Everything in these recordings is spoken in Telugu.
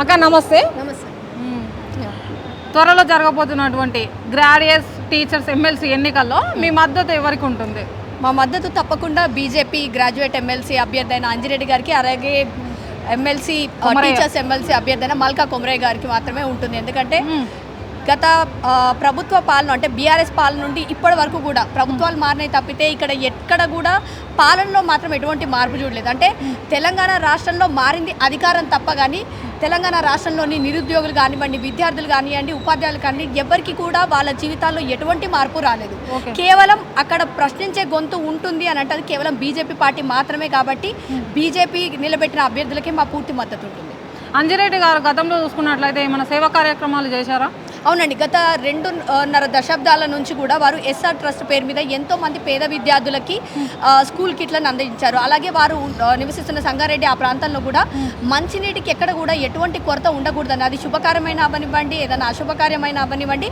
అక్క నమస్తే. నమస్తే. త్వరలో జరగబోతున్నటువంటి గ్రాడ్యుయేట్స్ టీచర్స్ ఎమ్మెల్సీ ఎన్నికల్లో మీ మద్దతు ఎవరికి ఉంటుంది? మా మద్దతు తప్పకుండా బీజేపీ గ్రాడ్యుయేట్ ఎమ్మెల్సీ అభ్యర్థి అయిన అంజిరెడ్డి గారికి అలాగే ఎమ్మెల్సీ. టీచర్స్ ఎమ్మెల్సీ అభ్యర్థి అయిన మల్కా కొమరయ్య గారికి మాత్రమే ఉంటుంది. ఎందుకంటే గత ప్రభుత్వ పాలన అంటే బీఆర్ఎస్ పాలన నుండి ఇప్పటి వరకు కూడా ప్రభుత్వాలు మారినాయి తప్పితే ఇక్కడ ఎక్కడ కూడా పాలనలో మాత్రం ఎటువంటి మార్పు చూడలేదు. అంటే తెలంగాణ రాష్ట్రంలో మారింది అధికారం తప్ప కానీ తెలంగాణ రాష్ట్రంలోని నిరుద్యోగులు కానివ్వండి విద్యార్థులు కానివ్వండి ఉపాధ్యాయులు కానివ్వండి ఎవరికి కూడా వాళ్ళ జీవితాల్లో ఎటువంటి మార్పు రాలేదు. కేవలం అక్కడ ప్రశ్నించే గొంతు ఉంటుంది అని అంటే కేవలం బీజేపీ పార్టీ మాత్రమే కాబట్టి బీజేపీ నిలబెట్టిన అభ్యర్థులకే మా పూర్తి మద్దతు ఉంటుంది. అంజిరెడ్డి గారు గతంలో చూసుకున్నట్లయితే ఏమైనా సేవా కార్యక్రమాలు చేశారా? అవునండి గత రెండున్నర దశాబ్దాల నుంచి కూడా వారు ఎస్ఆర్ ట్రస్ట్ పేరు మీద ఎంతో మంది పేద విద్యార్థులకి స్కూల్ కిట్లను అందించారు. అలాగే వారు నివసిస్తున్న సంగారెడ్డి ఆ ప్రాంతంలో కూడా మంచినీటికి ఎక్కడ కూడా ఎటువంటి కొరత ఉండకూడదని అది శుభకార్యమైన అవనివ్వండి ఏదైనా అశుభకార్యమైన అవనివ్వండి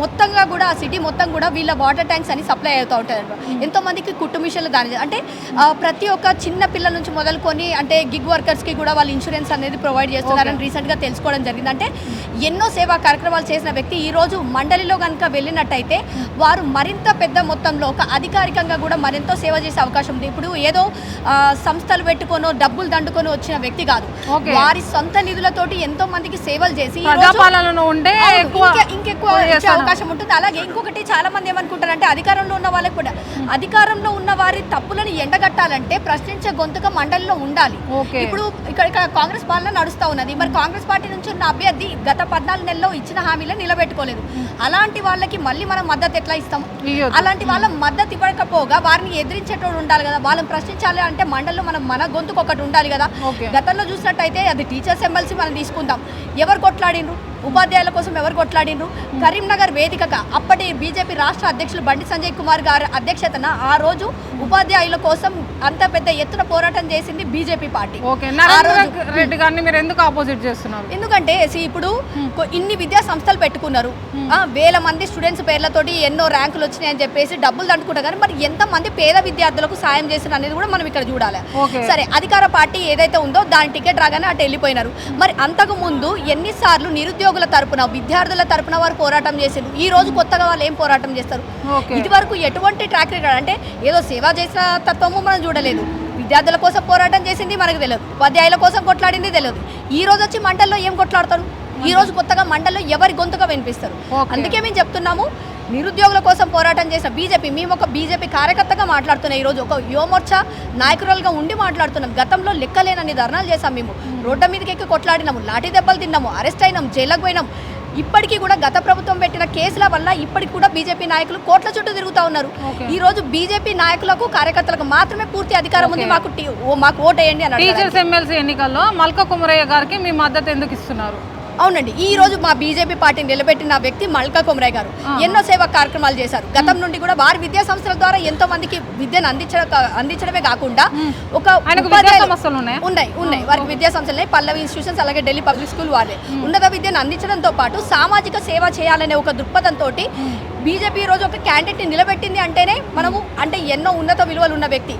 మొత్తంగా కూడా ఆ సిటీ మొత్తం కూడా వీళ్ళ వాటర్ ట్యాంక్స్ అని సప్లై అవుతూ ఉంటాయి. ఎంతో మందికి కుట్టు మిషన్లు దాని అంటే ప్రతి ఒక్క చిన్న పిల్లల నుంచి మొదలుకొని అంటే గిగ్ వర్కర్స్కి కూడా వాళ్ళు ఇన్సూరెన్స్ అనేది ప్రొవైడ్ చేస్తున్నారని రీసెంట్గా తెలుసుకోవడం జరిగింది. అంటే ఎన్నో సేవా కార్యక్రమాలు చేసిన వ్యక్తి ఈ రోజు మండలిలో కనుక వెళ్ళినట్టయితే వారు మరింత పెద్ద మొత్తంలో ఒక అధికారికంగా కూడా మరెంతో సేవ చేసే అవకాశం ఉంది ఇప్పుడు ఏదో సంస్థలు పెట్టుకొనో డబ్బులు దండుకొని వచ్చిన వ్యక్తి కాదు. వారి సొంత నిధులతోటి ఎంతో మందికి సేవలు చేసి ఇంకెక్కువ. అవకాశం ఉంటుంది అలాగే ఇంకొకటి చాలా మంది ఏమనుకుంటారంటే అధికారంలో ఉన్న వాళ్ళకి కూడా అధికారంలో ఉన్న వారి తప్పులను ఎండగట్టాలంటే ప్రశ్నించే గొంతుక మండలిలో ఉండాలి. ఇప్పుడు ఇక్కడ కాంగ్రెస్ పాలన నడుస్తూ ఉన్నది మరి కాంగ్రెస్ పార్టీ నుంచి ఉన్న అభ్యర్థి గత పద్నాలుగు నెలల్లో ఇచ్చిన హామీలను నిలబెట్టుకోలేదు. అలాంటి వాళ్ళకి మళ్ళీ మనం మద్దతు ఎట్లా ఇస్తాం. అలాంటి వాళ్ళ మద్దతు ఇవ్వకపోగా వారిని ఎదిరించేటోడు ఉండాలి కదా. వాళ్ళని ప్రశ్నించాలి అంటే మండలిలో మనం మన గొంతుకు ఒకటి ఉండాలి కదా. గతంలో చూసినట్టయితే అది టీచర్స్ ఎమ్మెల్సీ మనం తీసుకుందాం. ఎవరు కొట్లాడిండ్రు? ఉపాధ్యాయుల కోసం ఎవరు కొట్లాడిండ్రు? కరీంనగర్ వేదికగా అప్పటి బీజేపీ రాష్ట్ర అధ్యక్షులు బండి సంజయ్ కుమార్ గారి అధ్యక్షతన ఆ రోజు ఉపాధ్యాయుల కోసం అంత పెద్ద ఎత్తున పోరాటం చేసింది బీజేపీ పార్టీ. రెడ్డి గారిని మీరు ఎందుకు ఆపోజిట్ చేస్తున్నారు? ఎందుకంటే ఇప్పుడు ఇన్ని విద్యా సంస్థలు పెట్టుకున్నారు. వేల మంది స్టూడెంట్స్ పేర్లతోటి ఎన్నో ర్యాంకులు వచ్చినాయి అని చెప్పేసి డబ్బులు దండుకుంటారు. కానీ మరి ఎంతమంది పేద విద్యార్థులకు సాయం చేసిన అనేది కూడా మనం ఇక్కడ చూడాలి. సరే అధికార పార్టీ ఏదైతే ఉందో దాని టికెట్ రాగానే అటు వెళ్ళిపోయినారు. మరి అంతకు ముందు ఎన్నిసార్లు నిరుద్యోగుల తరపున విద్యార్థుల తరపున వారు పోరాటం చేశారు ఈ రోజు కొత్తగా వాళ్ళు ఏం పోరాటం చేస్తారు. ఇది వరకు ఎటువంటి ట్రాక్ రికార్డ్ అంటే ఏదో సేవ చేసిన తత్వము మనం చూడలేదు. విద్యార్థుల కోసం పోరాటం చేసింది మనకు తెలియదు. ఉపాధ్యాయుల కోసం కొట్లాడింది తెలియదు. ఈ రోజు వచ్చి మండల్లో ఏం కొట్లాడతారు? ఈ రోజు కొత్తగా మండల్లో ఎవరి గొంతుగా వినిపిస్తారు. అందుకే మేము చెప్తున్నాము నిరుద్యోగుల కోసం పోరాటం చేసిన బీజేపీ మేము ఒక బీజేపీ కార్యకర్తగా మాట్లాడుతున్నాం ఈరోజు ఒక యువమోర్చా నాయకురాలుగా ఉండి మాట్లాడుతున్నాం గతంలో లెక్కలేనన్ని ధర్నాలు చేసాం మేము రోడ్ల మీదకి ఎక్కి కొట్లాడినాము లాఠీ దెబ్బలు తిన్నాము అరెస్ట్ అయినాం జైలకు పోయినాం ఇప్పటికీ కూడా గత ప్రభుత్వం పెట్టిన కేసుల వల్ల ఇప్పటికి కూడా బీజేపీ నాయకులు కోట్ల చుట్టూ తిరుగుతూ ఉన్నారు. ఈ రోజు బీజేపీ నాయకులకు కార్యకర్తలకు మాత్రమే పూర్తి అధికారం ఉంది. మాకు మాకు ఓటేయండి అని. టీచర్స్ ఎమ్మెల్సీ ఎన్నికల్లో మల్క కుమరయ్య గారికి మీ మద్దతు ఎందుకు ఇస్తున్నారు అవునండి. ఈ రోజు మా బీజేపీ పార్టీని నిలబెట్టిన వ్యక్తి మల్కా కొమరయ్య గారు. ఎన్నో సేవా కార్యక్రమాలు చేశారు. గతం నుండి కూడా వారి విద్యా సంస్థల ద్వారా ఎంతో మందికి విద్యను అందించడం అందించడమే కాకుండా ఒక ఉన్నాయా? ఉన్నాయి వారికి విద్యా సంస్థలు పల్లవి ఇన్స్టిట్యూషన్స్ అలాగే ఢిల్లీ పబ్లిక్ స్కూల్ వారే ఉన్నత విద్యను అందించడంతో పాటు సామాజిక సేవ చేయాలనే ఒక దృక్పథంతో బీజేపీ ఈరోజు రోజు ఒక క్యాండిడేట్ని నిలబెట్టింది అంటేనే మనము అంటే ఎన్నో ఉన్నత విలువలు ఉన్న వ్యక్తి.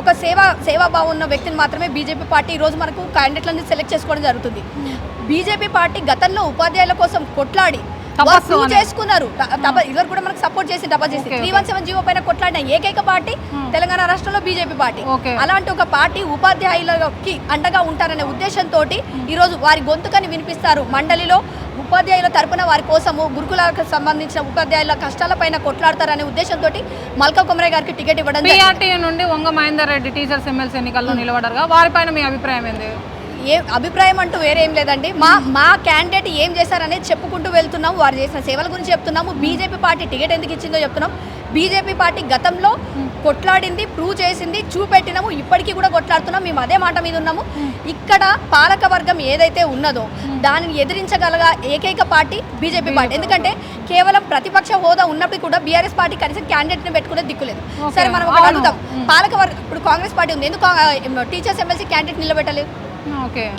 ఒక సేవా సేవాభావం ఉన్న వ్యక్తిని మాత్రమే బీజేపీ పార్టీ ఈరోజు రోజు మనకు క్యాండిడేట్లను సెలెక్ట్ చేసుకోవడం జరుగుతుంది. బీజేపీ పార్టీ గతంలో ఉపాధ్యాయుల కోసం కొట్లాడి అనే. చేసుకున్నారు. ఇదివరకు కూడా మనకు సపోర్ట్ చేసి తపస్సు చేసి. త్రీ వన్ సెవెన్ జీవో పైన కొట్లాడిన ఏకైక పార్టీ తెలంగాణ రాష్ట్రంలో బీజేపీ పార్టీ. అలాంటి ఒక పార్టీ ఉపాధ్యాయులకి అండగా ఉంటారనే ఉద్దేశంతో ఈరోజు వారి గొంతుకని వినిపిస్తారు. మండలిలో ఉపాధ్యాయుల తరపున వారి కోసము గురుకులకు సంబంధించిన ఉపాధ్యాయుల కష్టాలపైన కొట్లాడతారనే ఉద్దేశంతో మల్కా కుమరయ్య గారికి టికెట్ ఇవ్వడం నుండి వంగ మహేందర్ రెడ్డి టీచర్స్ ఎమ్మెల్సీ ఎన్నికల్లో నిలబడరుగా. వారిపైన మీ అభిప్రాయం ఏంది? ఏ అభిప్రాయం అంటూ వేరే ఏం లేదండి. మా మా క్యాండిడేట్ ఏం చేశారనేది చెప్పుకుంటూ వెళ్తున్నాము. వారు చేసిన సేవల గురించి చెప్తున్నాము. బీజేపీ పార్టీ టికెట్ ఎందుకు ఇచ్చిందో చెప్తున్నాం. బీజేపీ పార్టీ గతంలో కొట్లాడింది ప్రూవ్ చేసింది చూపెట్టినాము. ఇప్పటికీ కూడా కొట్లాడుతున్నాం. మేము అదే మాట మీద ఉన్నాము. ఇక్కడ పాలక వర్గం ఏదైతే ఉన్నదో దానిని ఎదిరించగలగా ఏకైక పార్టీ బీజేపీ పార్టీ. ఎందుకంటే కేవలం ప్రతిపక్ష హోదా ఉన్నప్పుడు కూడా బీఆర్ఎస్ పార్టీ కనీసం క్యాండిడేట్ని పెట్టుకునే దిక్కులేదు. సరే మనం ఒకటి. అడుగుదాం. పాలక వర్గం ఇప్పుడు కాంగ్రెస్ పార్టీ ఉంది. ఎందుకు టీచర్స్ ఎమ్మెల్సీ క్యాండిడేట్ నిలబెట్టలేదు?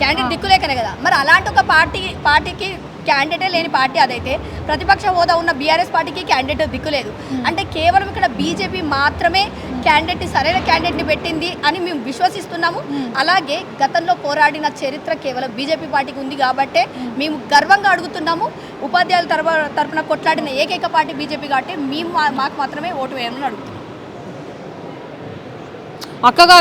క్యాండిడేట్ దిక్కులేకనే కదా. మరి అలాంటి ఒక పార్టీ పార్టీకి క్యాండిడేటే లేని పార్టీ అదైతే. ప్రతిపక్ష హోదా ఉన్న బీఆర్ఎస్ పార్టీకి క్యాండిడేట్ దిక్కులేదు. అంటే కేవలం ఇక్కడ బీజేపీ మాత్రమే క్యాండిడేట్ సరైన క్యాండిడేట్ని పెట్టింది అని మేము విశ్వసిస్తున్నాము. అలాగే గతంలో పోరాడిన చరిత్ర కేవలం బీజేపీ పార్టీకి ఉంది కాబట్టే మేము గర్వంగా అడుగుతున్నాము. ఉపాధ్యాయుల తరపు తరపున కొట్లాడిన ఏకైక పార్టీ బీజేపీ కాబట్టి మేము మాకు మాత్రమే ఓటు వేయమని అడుగుతున్నాం. అక్కగా